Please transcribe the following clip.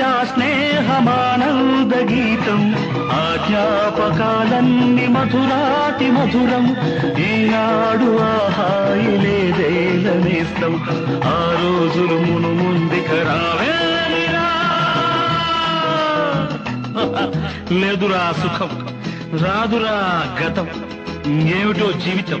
ఆ స్నేహమానంద గీతం. ఆ జ్ఞాపకాలన్నీ మధురాతి మధురం. ఈనాడు ఆ హాయి లేదేలనేస్తం ఆ రోజులు మును ముందుక లేదురా సుఖం రాదురా గతం. ఏమిటో జీవితం.